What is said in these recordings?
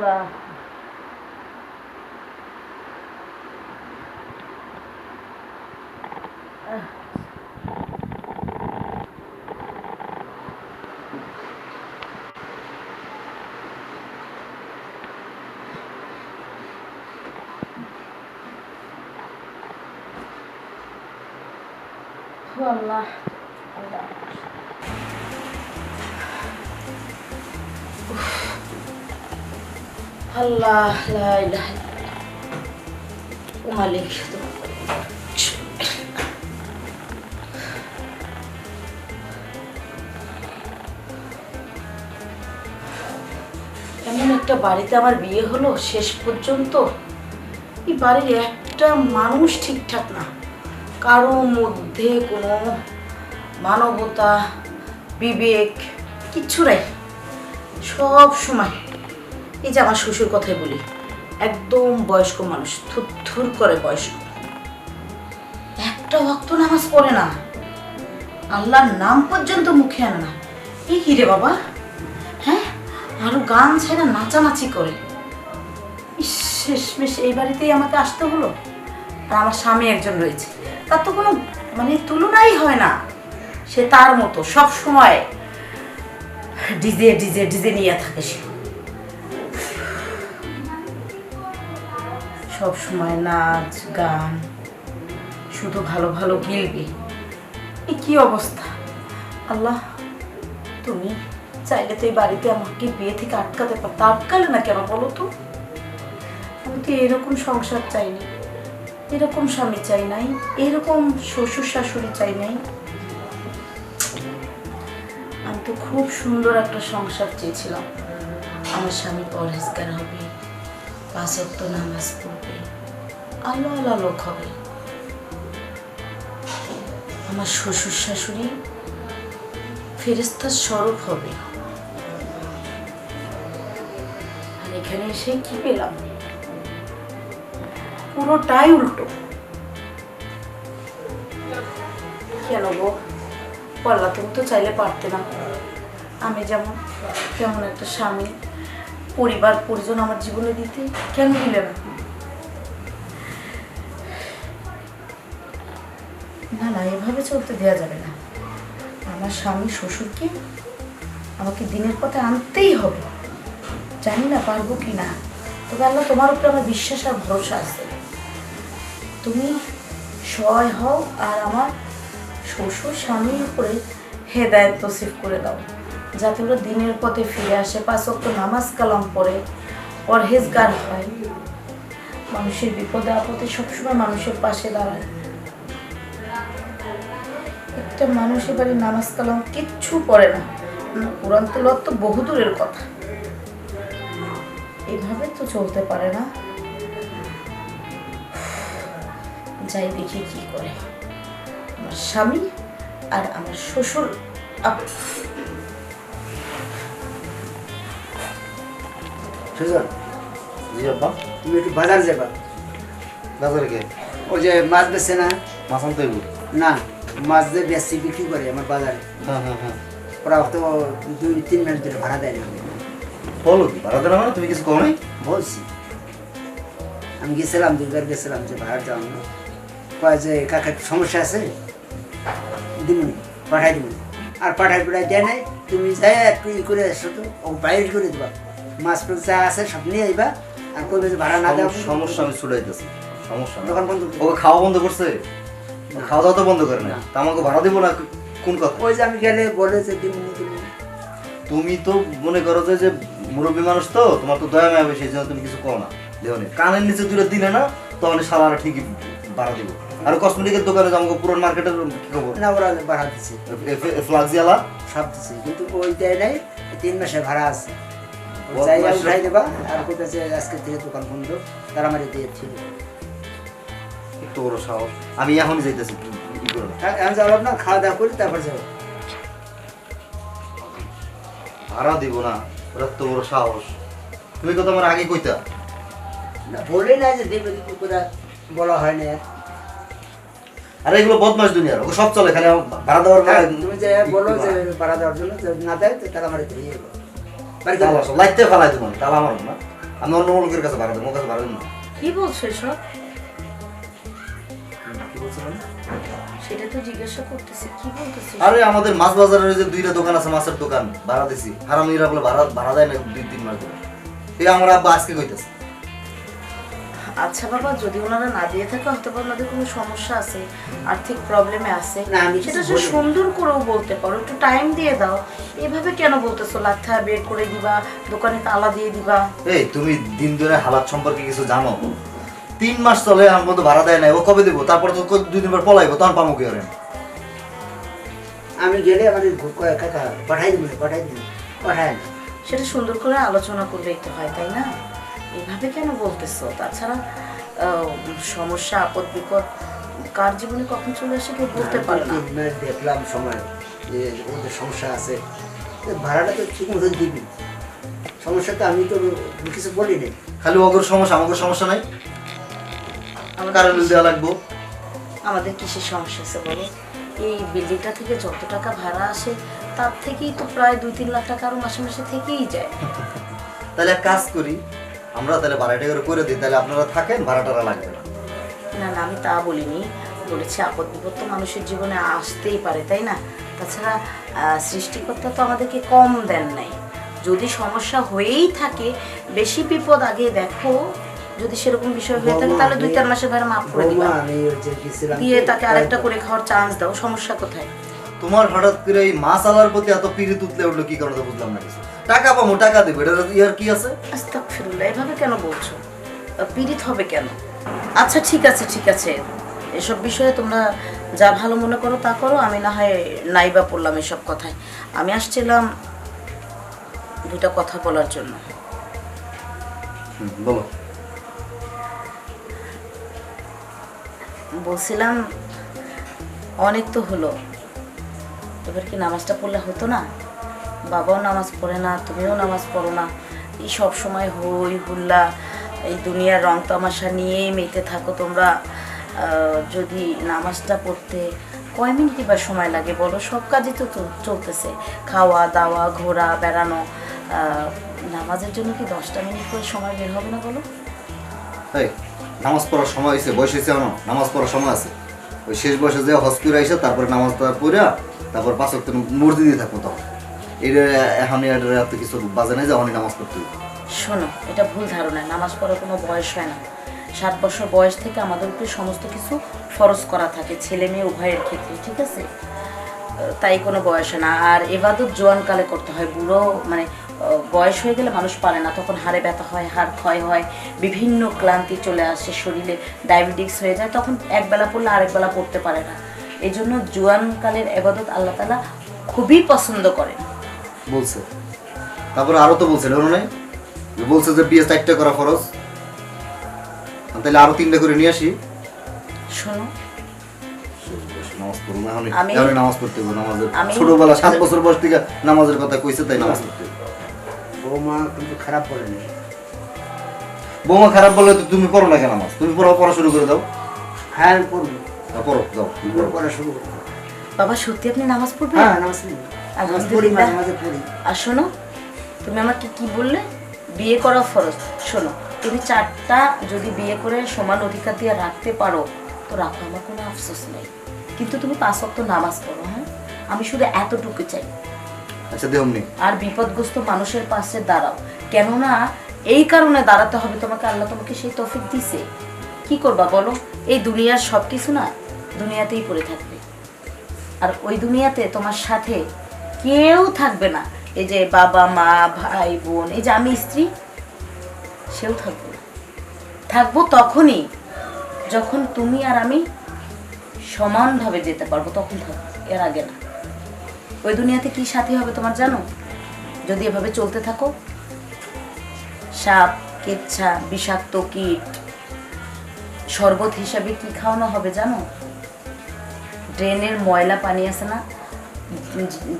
আল্লাহ ও আল্লাহ আল্লাহ আল্লাহ মালিক। এমন একটা বাড়িতে আমার বিয়ে হলো, শেষ পর্যন্ত। এই বাড়ির একটা মানুষ ঠিকঠাক না। কারও মধ্যে কোনো মানবতা, বিবেক, কিচ্ছু নাই। সব সময় এই যে আমার শ্বশুর কথাই বলি, একদম বয়স্ক মানুষ থুর করে বয়স্ক। একটা ভক্ত নামাজ পড়ে না, আল্লাহর নাম পর্যন্ত মুখে আনে না। এই কি রে বাবা? হ্যাঁ? আরও গান ছেড়ে নাচানাচি করে। শেষমেশ এই বাড়িতেই আমাকে আসতে হলো। আর আমার স্বামী একজন রয়েছে। তার তো কোনো মানে তুলনাই হয় না। সে তার মতো সব সময় ডিজে ডিজে ডিজে নিয়ে থাকে সে। সব সময় নাচ, গান, শুধু ভালো ভালো গিলবে। এ কি অবস্থা? আল্লাহ, তুমি চাইলে তো এই বাড়িতে আমাকে বিয়ে থেকে আটকাতে পারতো আটকালে না কেন বলো তো? আমি তো এরকম সংসার চাইনি এরকম স্বামী চাই নাই, এরকম শ্বশুর শাশুড়ি চাই নাই। আমি তো খুব সুন্দর একটা সংসার চেয়েছিলাম। আমার স্বামী পরহেজগার হবে, পাঁচ ওয়াক্ত নামাজ পড়বে। আলো আলো লোক হবে আমার শ্বশুর শাশুড়ি ফেরেস্তার স্বরূপ হবে। আর এখানে এসে কি পেলাম? পুরোটাই উল্টো। কেন গো? পল্লা তুমি তো চাইলে পারতে না। আমি যেমন, তেমন একটা স্বামী। পরিবার, পরিজন আমার জীবনে দিতে কেন দিলে না? না না, এভাবে চলতে দেওয়া যাবে না। আমার স্বামী, শ্বশুরকে আমাকে দিনের পথে আনতেই হবে। জানি না পারব কি না। তবে আল্লাহ, তোমার উপরে আমার বিশ্বাস আর ভরসা আছে। তুমি সহায় হও আর আমার শ্বশুর, স্বামীর উপরে হেদায়ত তসিফ করে দাও। যাতে ওরা দিনের পথে ফিরে আসে। পাঁচ ওয়াক্ত নামাজ কালাম পড়ে, পরহেজগার হয়। মানুষের বিপদে আপদে সবসময় মানুষের পাশে দাঁড়ায়। একটা মানুষ এবারে নামাজ কালাম কিচ্ছু পড়ে না। কোরআন তেলত তো বহুদূরের কথা। এভাবে তো চলতে পারে না। যাই দেখি কি করে। আমার স্বামী আর আমার শ্বশুর তুমি একটু বাজার যাবা। বাজারে ওই যে মাছ বেছে না? মাছ আনতে না। মাছ দিয়ে বেশি বিক্রি করে আমার বাজারে। হ্যাঁ হ্যাঁ হ্যাঁ। ওরা তো দুই তিন মিনিট ধরে ভাড়া দেয় না বলো কি ভাড়া দেওয়া মানে তুমি কিছু নাই? বলছি। আমি গেছিলাম দুইবার গেছিলাম যে ভাড়া যাওয়ার না কয় যে কাকা সমস্যা আছে? দিমুনি পাঠাই দিমুনি আর পাঠাই পাঠাই দেয় নাই। তুমি যাই একটু ই করে এসো তো ও বাইরে করে দেবা। মাছ মাছ যা আছে সব নিয়ে আইবা। আর কইবে যে ভাড়া না দেওয়া সম- সমস্যা আমি ছুটাইতেছি সমস্যা দোকান বন্ধ ওকে খাওয়া বন্ধ করছে? না। খাওয়া দাওয়া তো বন্ধ করে না। আমাকে ভাড়া দিব না কোন কথা? ওই যে আমি গেলে বলে যে তুমি তো মনে করো যে মুরব্বী মানুষ তো তোমার তো দয়া মায়া এই জন্য তুমি কিছু কও না। দেহনে কানের নিচে তুলে দিলে না তখন সারা ঠিকই ভাড়া দিব। আর কসমেটিকের দোকানে আমাকে পুরো মার্কেটের কি খবর? না ওরা ভাড়া দিচ্ছে ফ্লাক্সিয়ালা সব দিচ্ছে কিন্তু ওই দেয় নাই তিন মাসের ভাড়া আছে। যাই উঠাই দেবা আর কোথাছে আজকে থেকে দোকান বন্ধ তারা আমার দিয়ে ছিল একটু বড় সাহস। আমি এখনই যাইতেছি কি এখন যাব না। খাওয়া দাওয়া করি তারপর যাব। ভাড়া দিব না ওরা তো বড় সাহস। তুমি তো তোমার আগে কইতা। না বলে না যে দেবে কি বলা হয় না। আরে এগুলো বদমাস দুনিয়ার ওকে সব চলে খালি ভাড়া দেওয়ার হ্যাঁ, তুমি যে বলো যে ভাড়া দেওয়ার জন্য না দেয় তো তারা আমার দিয়ে লাইতে ফেলাই তোমার তালা আমার না। আমি অন্য লোকের কাছে ভাড়া দেবো কাছে ভাড়া দেবো না। কি বলছো সেটা তো জিজ্ঞাসা করতেছি কি বলতেছিস? আরে আমাদের মাছ বাজারের যে দুইটা দোকান আছে মাছের দোকান ভাড়া দিছি। হারামিরা বলে ভাড়া ভাড়া দেয় না দুই তিন মাস ধরে। এই আমার আব্বা আজকে কইতেছে। আচ্ছা বাবা যদি ওনারা না দিয়ে থাকে হয়তো বা ওনাদের কোনো সমস্যা আছে আর্থিক প্রবলেমে আছে। না, আমি সেটা সে সুন্দর করেও বলতে পারো একটু টাইম দিয়ে দাও। এভাবে কেন বলতেছো লাথা বের করে দিবা দোকানে তালা দিয়ে দিবা? এই তুমি দিন ধরে হালাত সম্পর্কে কিছু জানো? তিন মাস চলে আমার মতো ভাড়া দেয় নাই ও কবে দেবো? তারপর তো দুই দিন পর পলাইবো তখন পামো কি করেন আমি গেলে আমার কয় কাকা পাঠাই দিবি পাঠাই দিবি। পাঠায় সেটা সুন্দর করে আলোচনা করলেই তো হয় তাই না? এভাবে কেন বলতেছো? তাছাড়া আহ, সমস্যা আপদ বিপদ কার জীবনে কখন চলে আসে কেউ বলতে পারে না। দেখলাম সময় যে ওদের সমস্যা আছে। ভাড়াটা তো ঠিক মতো দিবি। সমস্যা তো আমি তো কিছু বলি নাই খালি অগর সমস্যা আমাদের সমস্যা নাই। আমাদের কারেন্ট দেওয়া লাগবো? আমাদের কিসের সমস্যা আছে বলো। এই বিল্ডিংটা থেকে যত টাকা ভাড়া আসে তার থেকেই তো প্রায় দুই তিন লাখ টাকা আরও মাসে মাসে থেকেই যায়। তাহলে এক কাজ করি আমরা তাহলে ভাড়াটা করে করে দিই তাহলে আপনারা থাকেন ভাড়া লাগবে না। না না আমি তা বলিনি। বলেছি আপদ বিপদ তো মানুষের জীবনে আসতেই পারে তাই না? তাছাড়া সৃষ্টিকর্তা তো আমাদেরকে কম দেন নাই। যদি সমস্যা হয়েই থাকে বেশি বিপদ আগে দেখো। যদি সেরকম বিষয় হয়ে থাকে তাহলে দুই চার মাসের ভাড়া মাফ করে দিবা। দিয়ে তাকে আরেকটা করে খাওয়ার চান্স দাও সমস্যা কোথায়? তোমার হঠাৎ করে এই মাছ আলার প্রতি এত পিড়িত উঠলে উঠল কি কারণে বুঝলাম না কিছু। টাকা পাবো টাকা দেবো এটা ইয়ার কি আছে? আস্তাগফিরুল্লাহ এভাবে কেন বলছো? পীড়িত হবে কেন? আচ্ছা ঠিক আছে ঠিক আছে। এসব বিষয়ে তোমরা যা ভালো মনে করো তা করো আমি না হয় নাইবা পড়লাম এসব কথায়। আমি আসছিলাম দুটা কথা বলার জন্য। বলো। বলছিলাম, অনেক তো হলো। এবার কি নামাজটা পড়লে হতো না? বাবাও নামাজ পড়ে না, তুমিও নামাজ পড়ো না। এই সব সময় হই হুল্লা, এই দুনিয়ার রং তামাশা নিয়েই মেতে থাকো তোমরা। যদি নামাজটা পড়তে কয় মিনিটই বা সময় লাগে বলো? সব কাজই তো চল- চলতেছে। খাওয়া, দাওয়া, ঘোরা, বেড়ানো নামাজের জন্য কি দশটা মিনিট করে সময় বের হবে না বলো? নামাজ পড়ার সময় হয়েছে বয়স হয়েছে এখনও, নামাজ পড়ার সময় আছে। ওই শেষ বয়সে যে হজ করে তারপরে নামাজটা পড়া তারপর পাঁচ ওয়াক্ত মসজিদে থাকব তখন। এটা এখন এর এত কিছু বাজে নাই যে অনেক নামাজ পড়তে। শোনো, এটা ভুল ধারণা, নামাজ পড়ার কোনো বয়স হয় না। সাত বছর বয়স থেকে আমাদের উপরে সমস্ত কিছু ফরজ করা থাকে, ছেলে মেয়ে উভয়ের ক্ষেত্রে, ঠিক আছে? তাই কোনো বয়স না। আর এবাদত জোয়ানকালে করতে হয়, বুড়ো মানে বয়স হয়ে গেলে মানুষ পারে না। তখন হাড়ে ব্যথা হয় হাড় ক্ষয় হয় বিভিন্ন ক্লান্তি চলে আসে শরীরে ডায়াবেটিক্স হয়ে যায় তখন একবেলা পড়লে আরেক বেলা পড়তে পারে না। এই জন্য জোয়ানকালের এবাদত আল্লাহ তালা খুবই পছন্দ করেন। বলছে। তারপরে আরও তো বলছে নাই। যে বলছে যে বিয়ে চারটা করা ফরজ। তাহলে আরও তিনটা করে নিয়ে আসি। শোনো। নামাজ পড়ব না আমি- নামাজ পড়তে হবে নামাজের ছোটবেলা সাত বছর বয়স থেকে নামাজের কথা কইছে তাই নামাজ পড়তে। বৌমা কিন্তু খারাপ বলেনি বৌমা খারাপ বললে তো তুমি পড়ো না কেন নামাজ? তুমি পড়া পড়া শুরু করে দাও। হ্যাঁ আমি পড়ব। পড়ো যাও। পড়া শুরু করো। বাবা সত্যি আপনি নামাজ পড়বেন? হ্যাঁ নামাজ পড়ি। আর শোনো তুমি আমাকে কি বললে? বিয়ে করা ফরজ। শোনো তুমি চারটা যদি বিয়ে করে সমান অধিকার দিয়ে রাখতে পারো তো রাখো আমার কোনো আফসোস নেই। কিন্তু তুমি পাঁচ ওয়াক্ত নামাজ পড়ো হ্যাঁ? আমি শুধু এতটুকু চাই। আচ্ছা দেহমনি আর বিপদগ্রস্ত মানুষের পাশে দাঁড়াও। কেননা এই কারণে দাঁড়াতে হবে তোমাকে, আল্লাহ তোমাকে সেই তফিক দিছে কি করবা বলো? এই দুনিয়ার সব কিছু না দুনিয়াতেই পড়ে থাকবে। আর ওই দুনিয়াতে তোমার সাথে কেউ থাকবে না। এই যে বাবা, মা, ভাই, বোন, এই যে আমি স্ত্রী, সেও থাকবে না। থাকব তখনই যখন তুমি আর আমি সমানভাবে যেতে পারব, তখন থাকব। এর আগে না। ওই দুনিয়াতে কি সাথী হবে তোমার জানো? যদি এভাবে চলতে থাকো সাপ কেচ্ছা বিষাক্ত কীট শরবত হিসাবে কি খাওয়ানো হবে জানো? ড্রেনের ময়লা পানি আছে না?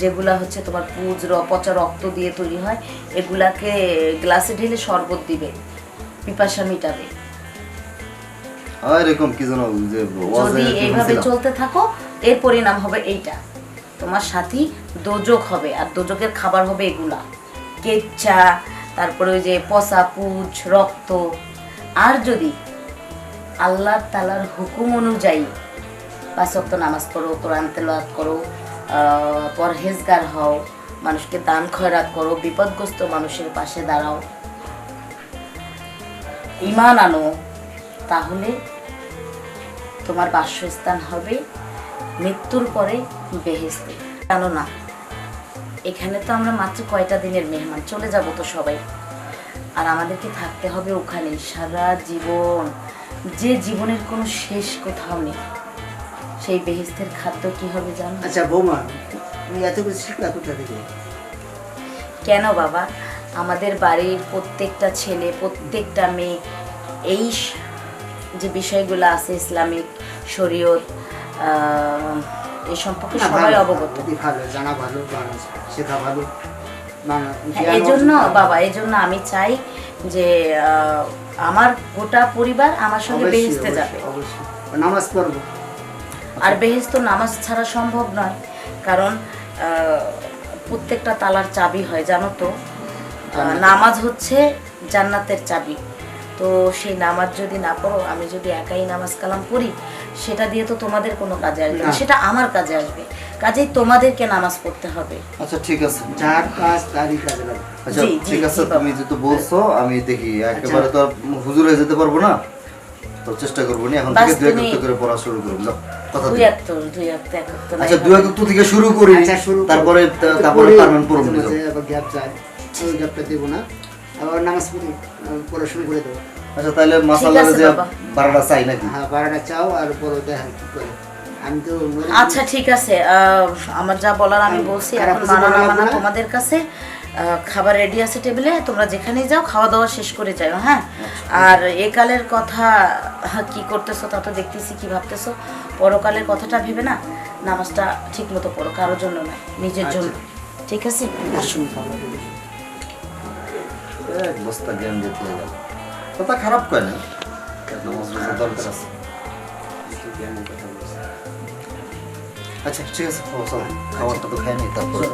যেগুলা হচ্ছে তোমার পুজ পচা রক্ত দিয়ে তৈরি হয় এগুলাকে গ্লাসে ঢেলে শরবত দিবে পিপাসা মিটাবে। এরকম কি ওয়াজে যদি এইভাবে চলতে থাকো এর পরিণাম হবে এইটা। তোমার সাথী দোজক হবে, আর দোজকের খাবার হবে এগুলা। কেচ্চা তারপরে ওই যে পচা পুজ রক্ত। আর যদি আল্লাহ তালার হুকুম অনুযায়ী পাঁচ ওয়াক্ত নামাজ পড়ো, কোরআন তেলাওয়াত করো পরহেজগার হও, মানুষকে দান খয়রাত করো, বিপদগ্রস্ত মানুষের পাশে দাঁড়াও ইমান আনো, তাহলে তোমার বাসস্থান হবে মৃত্যুর পরে বেহেস্তে জানো না এখানে তো আমরা মাত্র কয়টা দিনের মেহমান চলে যাব তো সবাই। আর আমাদেরকে থাকতে হবে ওখানে সারা জীবন। যে জীবনের কোনো শেষ কোথাও নেই। সেই বেহেস্তের খাদ্য কি হবে জানো? আচ্ছা বৌমা তুমি এত কিছু শিখলা কোথা থেকে? কেন বাবা? আমাদের বাড়ির প্রত্যেকটা ছেলে প্রত্যেকটা মেয়ে এই যে বিষয়গুলো আছে ইসলামিক শরীয়ত এই সম্পর্কে সবাই অবগত। ভালো জানা ভালো শেখা ভালো। হ্যাঁ, এই জন্য বাবা এই জন্য আমি চাই যে আমার গোটা পরিবার আমার সঙ্গে বেহেস্তে যাবে। নামাজ পড়ব। আর বেহেস্ত নামাজ ছাড়া সম্ভব নয় কারণ প্রত্যেকটা তালার চাবি হয় জানো তো? নামাজ হচ্ছে জান্নাতের চাবি। তো সেই নামাজ যদি না পড়ো আমি যদি একাই নামাজ কালাম পড়ি সেটা দিয়ে তো তোমাদের কোনো কাজে আসবে না। সেটা আমার কাজে আসবে। কাজেই তোমাদেরকে নামাজ পড়তে হবে। আচ্ছা ঠিক আছে। যার কাজ তারই কাজে আচ্ছা ঠিক আছে। তুমি যেহেতু বলছো আমি দেখি একেবারে তো হুজুর হয়ে যেতে পারব না? তো চেষ্টা করব নি এখন থেকে দুই তুমি- করে পড়া শুরু করব কথা দুই দিই। এক দুই এক তো এক এক তো নাই আচ্ছা। দুই একত্র থেকে শুরু করি আচ্ছা শুরু তারপরে তারপরে পারবেন পড়ব গ্যাপ যায় গ্যাপটা দেবো না। আবার নামাজ পড়ি শুরু করে দেবো। আচ্ছা তাহলে যে। বারোটা চাই নাকি? হ্যাঁ বারোটা চাও আর দেখা কি করে। আমি তো আচ্ছা ঠিক আছে। আমার যা বলার আমি বলছি এখন মানা। তোমাদের কাছে খাবার রেডি আছে টেবিলে তোমরা যেখানেই যাও খাওয়া দাওয়া শেষ করে যাও হ্যাঁ? আর একালের কথা হ্যাঁ, কি করতেছো তা তো দেখতেছি কি ভাবতেছো? পরকালের কথাটা ভেবে না নামাজটা ঠিক মতো পড়ো কারোর জন্য না নিজের জন্য। ঠিক আছে? আসুন এক বস্তা জ্ঞান দিতে গেল কথা খারাপ কয় না নামাজ বোঝার দরকার আছে। আচ্ছা ঠিক আছে খাওয়া খাবারটা তো খাই নি তারপরে।